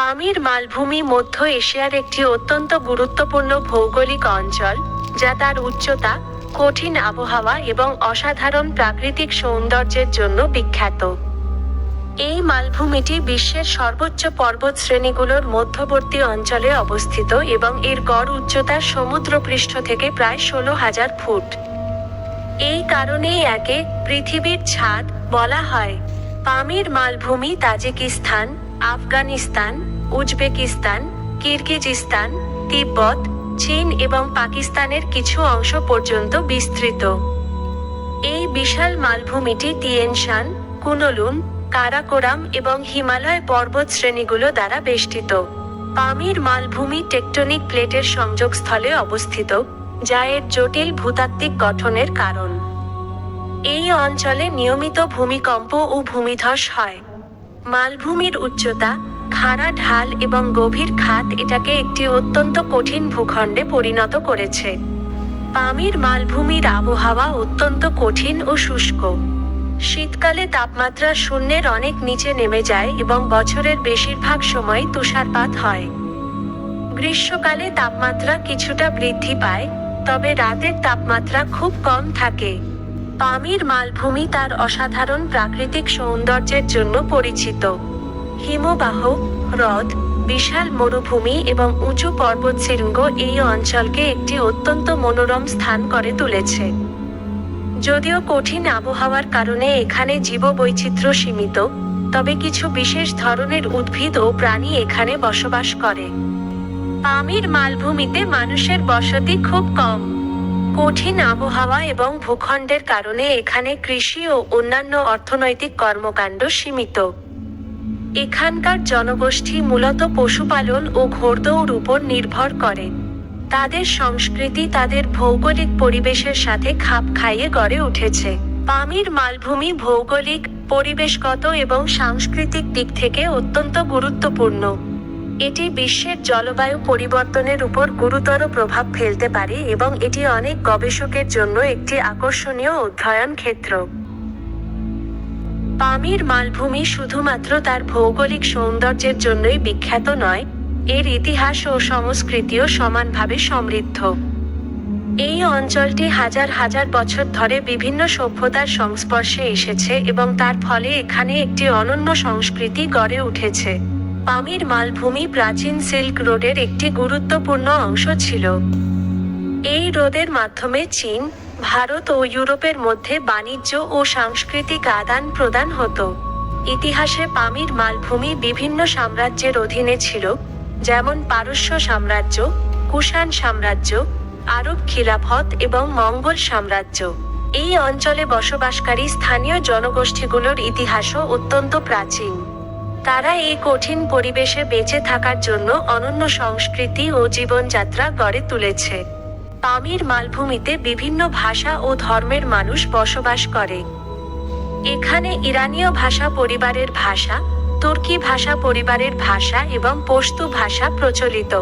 পামির মালভূমি মধ্য এশিয়ার একটি অত্যন্ত গুরুত্বপূর্ণ ভৌগোলিক অঞ্চল, যা তার উচ্চতা, কঠিন আবহাওয়া এবং অসাধারণ প্রাকৃতিক সৌন্দর্যের জন্য বিখ্যাত। এই মালভূমিটি বিশ্বের সর্বোচ্চ পর্বত শ্রেণীগুলোর মধ্যবর্তী অঞ্চলে অবস্থিত এবং এর গড় উচ্চতা সমুদ্রপৃষ্ঠ থেকে প্রায় ষোলো হাজার ফুট। এই কারণেই একে পৃথিবীর ছাদ বলা হয়। পামির মালভূমি Tajikistan, Afghanistan Uzbekistan, Kyrgyzstan, Tibet, চীন এবং পাকিস্তানের কিছু অংশ পর্যন্ত বিস্তৃত। এই বিশাল মালভূমিটি তিয়েনশান কুনলুন কারাকোরাম এবং হিমালয় পর্বত শ্রেণীগুলো দ্বারা বেষ্টিত। পামির মালভূমি টেকটনিক প্লেটের সংযোগস্থলে অবস্থিত, যা এর জটিল ভূতাত্ত্বিক গঠনের কারণ। এই অঞ্চলে নিয়মিত ভূমিকম্প ও ভূমিধস হয়। মালভূমির উচ্চতা খাড়া ঢাল এবং গভীর খাত এটাকে একটি অত্যন্ত কঠিন ভূখণ্ডে পরিণত করেছে। পামির মালভূমির আবহাওয়া অত্যন্ত কঠিন ও শুষ্ক। শীতকালে তাপমাত্রা শূন্যের অনেক নিচে নেমে যায় এবং বছরের বেশিরভাগ সময় তুষারপাত হয়। গ্রীষ্মকালে তাপমাত্রা কিছুটা বৃদ্ধি পায়, তবে রাতের তাপমাত্রা খুব কম থাকে। পামির মালভূমি তার অসাধারণ প্রাকৃতিক সৌন্দর্যের জন্য পরিচিত। হিমবাহ, হ্রদ, বিশাল মরুভূমি এবং উঁচু পর্বতশৃঙ্গ এই অঞ্চলকে একটি অত্যন্ত মনোরম স্থান করে তুলেছে। যদিও কঠিন আবহাওয়ার কারণে এখানে জীববৈচিত্র্য সীমিত, তবে কিছু বিশেষ ধরনের উদ্ভিদ ও প্রাণী এখানে বসবাস করে। পামির মালভূমিতে মানুষের বসতি খুব কম। কঠিন আবহাওয়া এবং ভূখণ্ডের কারণে এখানে কৃষি ও অন্যান্য অর্থনৈতিক কর্মকাণ্ড সীমিত। এখানকার জনগোষ্ঠী মূলত পশুপালন ও ঘোড়দৌড় উপর নির্ভর করে। তাদের সংস্কৃতি তাদের ভৌগোলিক পরিবেশের সাথে খাপ খাইয়ে গড়ে উঠেছে। পামির মালভূমি ভৌগোলিক, পরিবেশগত এবং সাংস্কৃতিক দিক থেকে অত্যন্ত গুরুত্বপূর্ণ। এটি বিশ্বের জলবায়ু পরিবর্তনের উপর গুরুতর প্রভাব ফেলতে পারে এবং এটি অনেক গবেষকের জন্য একটি আকর্ষণীয় অধ্যয়ন ক্ষেত্র। পামির মালভূমি শুধুমাত্র তার ভৌগোলিক সৌন্দর্যের জন্যই বিখ্যাত নয়, এর ইতিহাস ও সংস্কৃতিও সমানভাবে সমৃদ্ধ। এই অঞ্চলটি হাজার হাজার বছর ধরে বিভিন্ন সভ্যতার সংস্পর্শে এসেছে এবং তার ফলে এখানে একটি অনন্য সংস্কৃতি গড়ে উঠেছে। পামির মালভূমি প্রাচীন সিল্ক রোডের একটি গুরুত্বপূর্ণ অংশ ছিল। এই রোদের মাধ্যমে চীন ভারত ও ইউরোপের মধ্যে বাণিজ্য ও সাংস্কৃতিক আদান প্রদান হতো। ইতিহাসে পামির মালভূমি বিভিন্ন সাম্রাজ্যের অধীনে ছিল, যেমন পারস্য সাম্রাজ্য, কুষাণ সাম্রাজ্য, আরব খিলাফত এবং মঙ্গল সাম্রাজ্য। এই অঞ্চলে বসবাসকারী স্থানীয় জনগোষ্ঠীগুলোর ইতিহাসও অত্যন্ত প্রাচীন। তারা এই কঠিন পরিবেশে বেঁচে থাকার জন্য অনন্য সংস্কৃতি ও জীবনযাত্রা গড়ে তুলেছে। পামির মালভূমিতে বিভিন্ন ভাষা ও ধর্মের মানুষ বসবাস করে। এখানে ইরানীয় ভাষা পরিবারের ভাষা, তুর্কি ভাষা পরিবারের ভাষা এবং পশতু ভাষা প্রচলিত।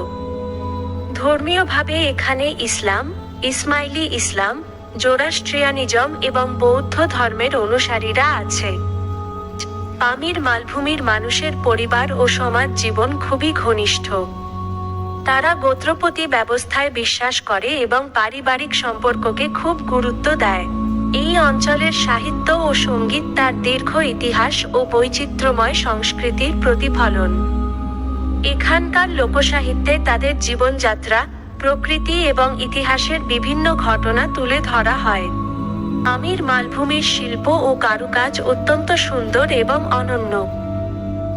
ধর্মীয়ভাবে এখানে ইসলাম, ইসমাইলি ইসলাম জোরাস্ট্রিয়ানিজম এবং বৌদ্ধ ধর্মের অনুসারীরা আছে। পামির মালভূমির মানুষের পরিবার ও সমাজ জীবন খুবই ঘনিষ্ঠ। তারা গোত্রপতি ব্যবস্থায় বিশ্বাস করে এবং পারিবারিক সম্পর্ককে খুব গুরুত্ব দেয়। এই অঞ্চলের সাহিত্য ও সংগীত তার দীর্ঘ ইতিহাস ও বৈচিত্র্যময় সংস্কৃতির প্রতিফলন। এখানকার লোকসাহিত্যে তাদের জীবনযাত্রা, প্রকৃতি এবং ইতিহাসের বিভিন্ন ঘটনা তুলে ধরা হয়। আমির মালভূমির শিল্প ও কারুকাজ অত্যন্ত সুন্দর এবং অনন্য।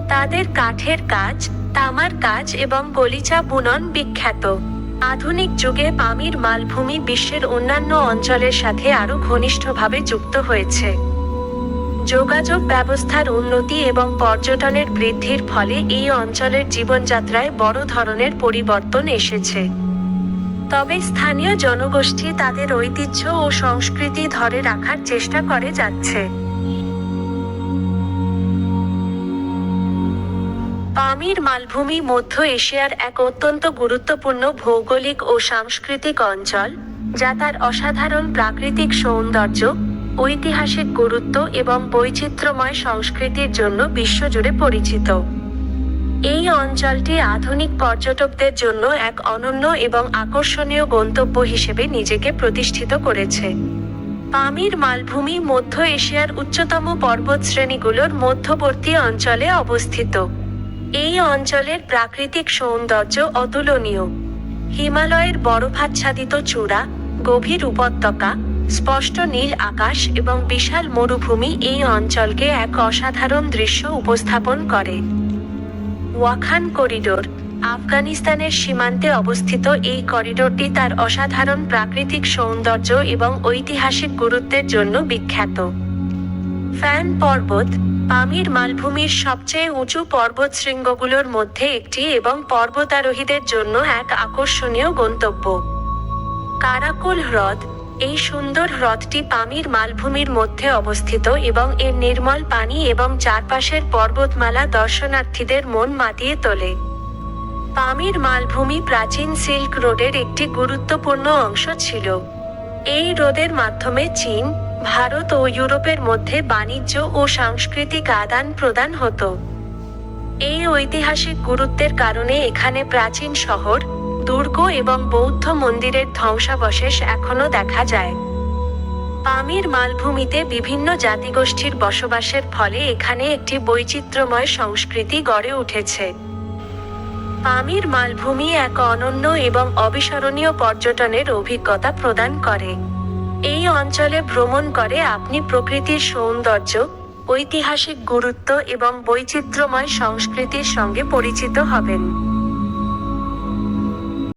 তাদের কাঠের কাজ তামার কাজ এবং গলিচা বুনন বিখ্যাত। আধুনিক যুগে পামির মালভূমি বিশ্বের অন্যান্য অঞ্চলের সাথে আরও ঘনিষ্ঠভাবে যুক্ত হয়েছে। যোগাযোগ ব্যবস্থার উন্নতি এবং পর্যটনের বৃদ্ধির ফলে এই অঞ্চলের জীবনযাত্রায় বড় ধরনের পরিবর্তন এসেছে। তবে স্থানীয় জনগোষ্ঠী তাদের ঐতিহ্য ও সংস্কৃতি ধরে রাখার চেষ্টা করে যাচ্ছে। পামির মালভূমি মধ্য এশিয়ার এক অত্যন্ত গুরুত্বপূর্ণ ভৌগোলিক ও সাংস্কৃতিক অঞ্চল, যা তার অসাধারণ প্রাকৃতিক সৌন্দর্য, ঐতিহাসিক গুরুত্ব এবং বৈচিত্র্যময় সংস্কৃতির জন্য বিশ্বজুড়ে পরিচিত। এই অঞ্চলটি আধুনিক পর্যটকদের জন্য এক অনন্য এবং আকর্ষণীয় গন্তব্য হিসেবে নিজেকে প্রতিষ্ঠিত করেছে। পামির মালভূমি মধ্য এশিয়ার উচ্চতম পর্বতশ্রেণীগুলোর মধ্যবর্তী অঞ্চলে অবস্থিত। এই অঞ্চলের প্রাকৃতিক সৌন্দর্য অতুলনীয়। হিমালয়ের বরফাচ্ছাদিত চূড়া, গভীর উপত্যকা, স্পষ্ট নীল আকাশ এবং বিশাল মরুভূমি এই অঞ্চলকে এক অসাধারণ দৃশ্য উপস্থাপন করে। ওয়াখান করিডোর, আফগানিস্তানের সীমান্তে অবস্থিত এই করিডোরটি তার অসাধারণ প্রাকৃতিক সৌন্দর্য এবং ঐতিহাসিক গুরুত্বের জন্য বিখ্যাত। ফ্যান পর্বত পামির মালভূমির সবচেয়ে উঁচু পর্বত শৃঙ্গগুলোর মধ্যে একটি এবং পর্বতারোহীদের জন্য এক আকর্ষণীয় গন্তব্য। কারাকুল হ্রদ, এই সুন্দর হ্রদটি পামির মালভূমির মধ্যে অবস্থিত এবং এর নির্মল পানি এবং চারপাশের পর্বতমালা দর্শনার্থীদের মন মাতিয়ে তোলে। পামির মালভূমি প্রাচীন সিল্ক রোডের একটি গুরুত্বপূর্ণ অংশ ছিল। এই রোডের মাধ্যমে চীন ভারত ও ইউরোপের মধ্যে বাণিজ্য ও সাংস্কৃতিক আদান প্রদান হতো। এই ঐতিহাসিক গুরুত্বের কারণে এখানে প্রাচীন শহর, দুর্গ এবং বৌদ্ধ মন্দিরের ধ্বংসাবশেষ এখনও দেখা যায়। পামির মালভূমিতে বিভিন্ন জাতিগোষ্ঠীর বসবাসের ফলে এখানে একটি বৈচিত্র্যময় সংস্কৃতি গড়ে উঠেছে। পামির মালভূমি এক অনন্য এবং অবিস্মরণীয় পর্যটনের অভিজ্ঞতা প্রদান করে। এই অঞ্চলে ভ্রমণ করে আপনি প্রকৃতির সৌন্দর্য, ঐতিহাসিক গুরুত্ব এবং বৈচিত্র্যময় সংস্কৃতির সঙ্গে পরিচিত হবেন।